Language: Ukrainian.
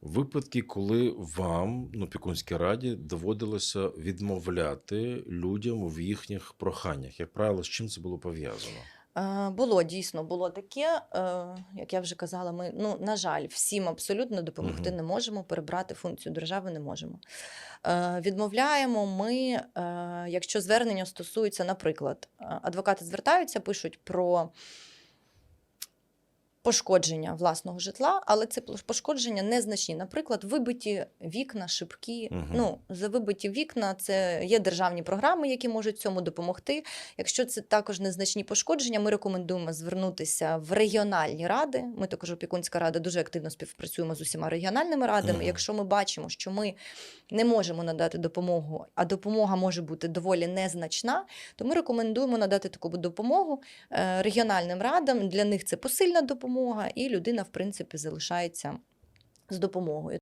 випадки, коли вам, ну, Пікунській раді, доводилося відмовляти людям в їхніх проханнях? Як правило, з чим це було пов'язано? Е, Було дійсно було таке, е, як я вже казала, ми ну на жаль, всім абсолютно допомогти Мгм. не можемо, перебрати функцію держави не можемо. Е, Відмовляємо ми, якщо звернення стосується, наприклад, адвокати звертаються, пишуть про. Пошкодження власного житла, але це пошкодження незначні. Наприклад, вибиті вікна, шибки. Мгм. Ну, за вибиті вікна це є державні програми, які можуть цьому допомогти. Якщо це також незначні пошкодження, ми рекомендуємо звернутися в регіональні ради. Ми також опікунська рада дуже активно співпрацюємо з усіма регіональними радами. Мгм. Якщо ми бачимо, що ми не можемо надати допомогу, а допомога може бути доволі незначна, то ми рекомендуємо надати таку допомогу е, регіональним радам. Для них це посильна допомога, і людина, в принципі, залишається з допомогою.